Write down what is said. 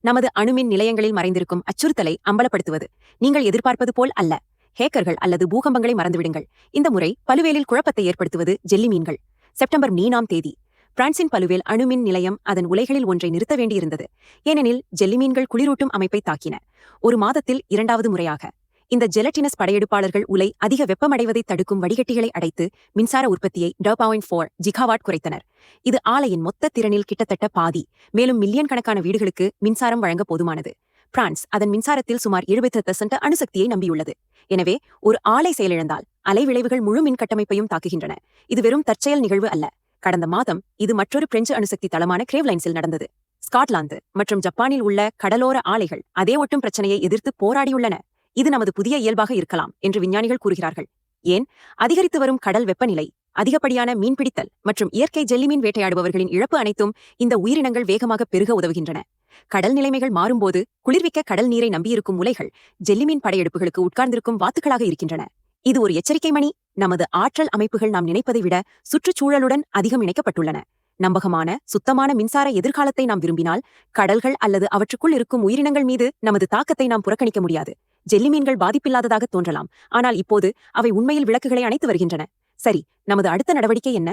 நமது அணுமின் நிலையங்களில் மறைந்திருக்கும் அச்சுறுத்தலை அம்பலப்படுத்துவது நீங்கள் எதிர்பார்ப்பது போல் அல்ல. ஹேக்கர்கள் அல்லது பூகம்பங்களை மறந்துவிடுங்கள். இந்த முறை பலுவேலில் குழப்பத்தை ஏற்படுத்துவது ஜெல்லி மீன்கள். செப்டம்பர் மீனாம் தேதி. பிரான்சின் பலுவேல் அணுமின் நிலையம் அதன் உலைகளில் ஒன்றை நிறுத்த வேண்டியிருந்தது. ஏனெனில் ஜெல்லி மீன்கள் குளிரூட்டும் அமைப்பை தாக்கின. ஒரு மாதத்தில் இரண்டாவது முறையாக. இந்த ஜெலட்டினஸ் படையெடுப்பாளர்கள் உலை அதிக வெப்பமடைவதை தடுக்கும் வடிகட்டிகளை அடைத்து மின்சார உற்பத்தியை ட பாயிண்ட் ஃபோர் ஜிகாவாட் குறைத்தனர். இது ஆலையின் மொத்த திறனில் கிட்டத்தட்ட பாதி மேலும் மில்லியன் கணக்கான வீடுகளுக்கு மின்சாரம் வழங்க போதுமானது. பிரான்ஸ் அதன் மின்சாரத்தில் சுமார் எழுபத்து தசன்ட் அணுசக்தியை நம்பியுள்ளது. எனவே ஒரு ஆலை செயலிழந்தால் அலை விளைவுகள் முழு மின் கட்டமைப்பையும் தாக்குகின்றன. இது வெறும் தற்செயல் நிகழ்வு அல்ல. கடந்த மாதம் இது மற்றொரு பிரெஞ்சு அணுசக்தி தளமான கிரேவ்லைன்ஸில் நடந்தது. ஸ்காட்லாந்து மற்றும் ஜப்பானில் உள்ள கடலோர ஆலைகள் அதே ஒட்டும் பிரச்சனையை எதிர்த்து போராடியுள்ளன. இது நமது புதிய இயல்பாக இருக்கலாம் என்று விஞ்ஞானிகள் கூறுகிறார்கள். ஏன்? அதிகரித்து வரும் கடல் வெப்பநிலை அதிகப்படியான மீன்பிடித்தல் மற்றும் இயற்கை ஜெல்லிமீன் வேட்டையாடுபவர்களின் இழப்பு அனைத்தும் இந்த உயிரினங்கள் வேகமாக பெருக உதவுகின்றன. கடல் நிலைமைகள் மாறும்போது குளிர்விக்க கடல் நீரை நம்பியிருக்கும் உலைகள் ஜெல்லிமீன் படையெடுப்புகளுக்கு உட்கார்ந்திருக்கும் வாத்துக்களாக இருக்கின்றன. இது ஒரு எச்சரிக்கை மணி. நமது ஆற்றல் அமைப்புகள் நாம் நினைப்பதை விட சுற்றுச்சூழலுடன் அதிகம் இணைக்கப்பட்டுள்ளன. நம்பகமான சுத்தமான மின்சார எதிர்காலத்தை நாம் விரும்பினால் கடல்கள் அல்லது அவற்றுக்குள் இருக்கும் உயிரினங்கள் மீது நமது தாக்கத்தை நாம் புறக்கணிக்க முடியாது. ஜெல்லி மீன்கள் பாதிப்பில்லாததாக தோன்றலாம். ஆனால் இப்போது அவை உண்மையில் விளக்குகளை அணைத்து வருகின்றன. சரி நமது அடுத்த நடவடிக்கை என்ன?